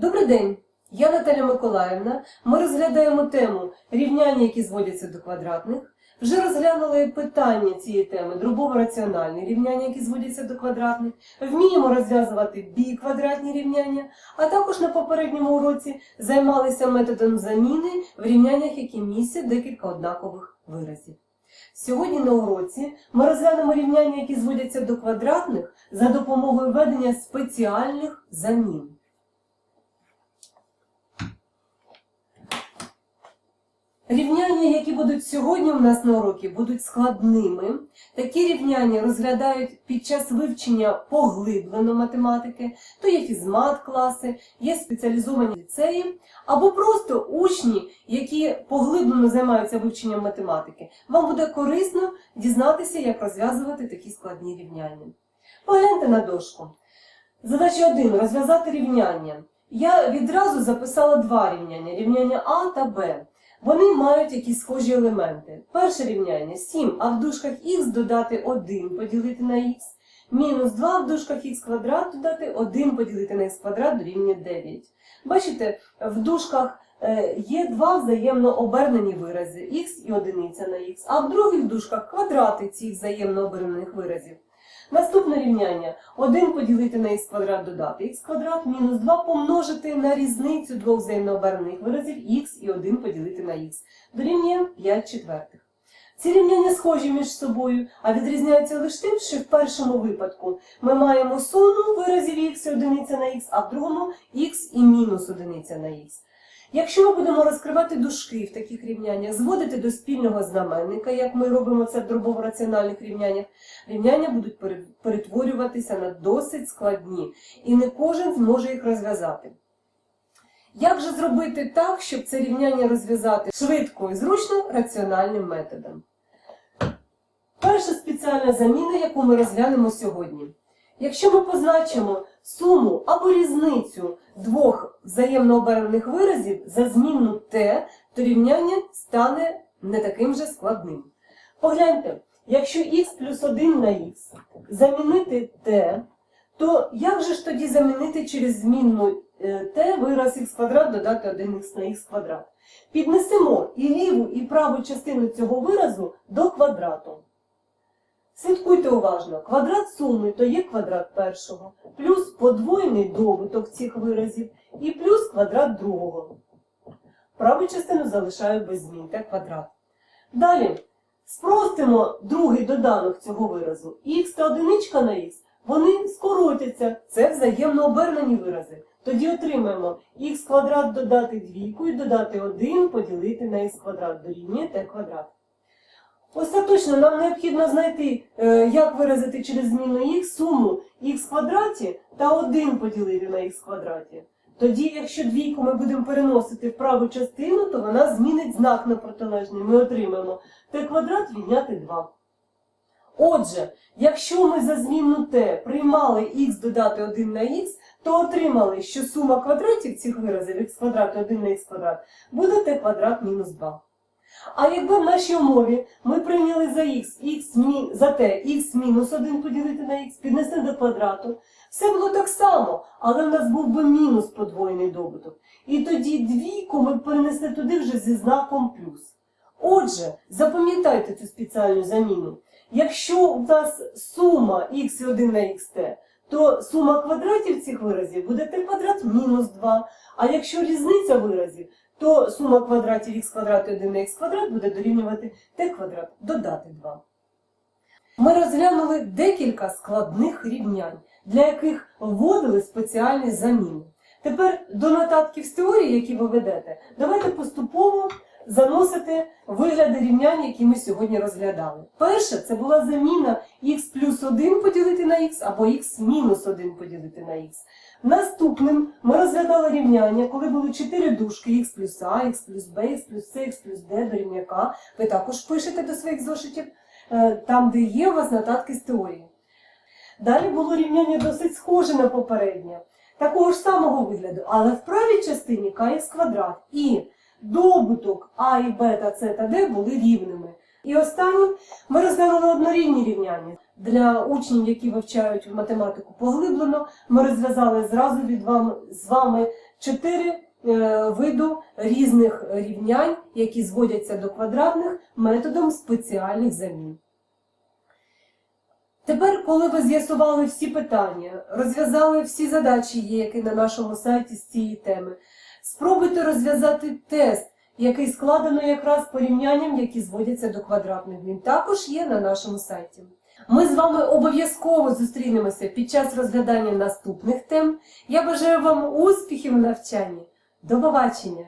Добрий день! Я Наталя Миколаївна. Ми розглядаємо тему рівняння, які зводяться до квадратних. Вже розглянули питання цієї теми дробово-раціональні рівняння, які зводяться до квадратних. Вміємо розв'язувати біквадратні рівняння, а також на попередньому уроці займалися методом заміни в рівняннях, які містять декілька однакових виразів. Сьогодні на уроці ми розглянемо рівняння, які зводяться до квадратних за допомогою введення спеціальних замін. Рівняння, які будуть сьогодні у нас на уроці, будуть складними. Такі рівняння розглядають під час вивчення поглиблено математики, то є фізмат-класи, є спеціалізовані ліцеї, або просто учні, які поглиблено займаються вивченням математики. Вам буде корисно дізнатися, як розв'язувати такі складні рівняння. Погляньте на дошку. Задача 1. Розв'язати рівняння. Я відразу записала два рівняння: рівняння А та Б. Вони мають якісь схожі елементи. Перше рівняння 7, а в дужках х додати 1 поділити на х. Мінус 2 в дужках х квадрат додати 1 поділити на х квадрат дорівнює 9. Бачите, в дужках е, є два взаємно обернені вирази х і одиниця на х, а в других дужках квадрати цих взаємно обернених виразів. Наступне рівняння 1 поділити на х квадрат додати х квадрат, мінус 2 помножити на різницю двох взаємнооберних виразів х і 1 поділити на х. Дорівнює 5 четвертих. Ці рівняння схожі між собою, а відрізняються лише тим, що в першому випадку ми маємо суму виразів х і одиниця на х, а в другому х і мінус одиниця на х. Якщо ми будемо розкривати дужки в таких рівняннях, зводити до спільного знаменника, як ми робимо це в дробово-раціональних рівняннях, рівняння будуть перетворюватися на досить складні, і не кожен зможе їх розв'язати. Як же зробити так, щоб це рівняння розв'язати швидко і зручно раціональним методом? Перша спеціальна заміна, яку ми розглянемо сьогодні. Якщо ми позначимо суму або різницю двох взаємно обернених виразів за змінну t, то рівняння стане не таким же складним. Погляньте, якщо х плюс 1 на х замінити t, то як же ж тоді замінити через змінну е, t вираз х квадрат додати 1х на х квадрат? Піднесемо і ліву, і праву частину цього виразу до квадрату. Слідкуйте уважно. Квадрат суми то є квадрат першого, плюс подвоєний добуток цих виразів і плюс квадрат другого. Праву частину залишаю без змін та квадрат. Далі спростимо другий доданок цього виразу. Х та одиничка на х, вони скоротяться. Це взаємно обернені вирази. Тоді отримаємо х квадрат додати двійку і додати 1 поділити на х квадрат дорівнює t квадрат. Остаточно нам необхідно знайти, е, як виразити через зміну х суму х квадраті та 1 поділити на х квадраті. Тоді, якщо двійку ми будемо переносити в праву частину, то вона змінить знак на протилежний. Ми отримаємо t квадрат відняти 2. Отже, якщо ми за змінну t приймали х додати 1 на х, то отримали, що сума квадратів цих виразів х квадрат 1 на х квадрат буде t квадрат мінус 2. А якби в нашій умові ми прийняли за х, х за t, х мінус 1 поділити на х, піднесли до квадрату, все було так само, але в нас був би мінус подвоєний добуток. І тоді двійку ми б перенесли туди вже зі знаком плюс. Отже, запам'ятайте цю спеціальну заміну. Якщо в нас сума х і 1 на xt, то сума квадратів цих виразів буде t квадрат мінус 2. А якщо різниця виразів, то сума квадратів х квадрат і 1х квадрат буде дорівнювати t квадрат додати 2. Ми розглянули декілька складних рівнянь, для яких вводили спеціальні заміни. Тепер до нотатків з теорії, які ви ведете, давайте поступово заносити вигляди рівнянь, які ми сьогодні розглядали. Перше, це була заміна х плюс 1 поділити на х або х мінус 1 поділити на х. Наступним ми розглядали рівняння, коли були 4 дужки х плюс а, х плюс б, х плюс с, х плюс д дорівнює к. Ви також пишете до своїх зошитів, е, там, де є у вас нотатки з теорії. Далі було рівняння досить схоже на попереднє, такого ж самого вигляду, але в правій частині кс квадрат і добуток а і б та с та д були рівними. І останнім ми розглянули однорідні рівняння. Для учнів, які вивчають математику поглиблено, ми розв'язали зразу від вам, з вами чотири е, виду різних рівнянь, які зводяться до квадратних методом спеціальних замін. Тепер, коли ви з'ясували всі питання, розв'язали всі задачі, які на нашому сайті з цієї теми, спробуйте розв'язати тест, який складено якраз порівнянням, які зводяться до квадратних. Він також є на нашому сайті. Ми з вами обов'язково зустрінемося під час розглядання наступних тем. Я бажаю вам успіхів у навчанні. До побачення!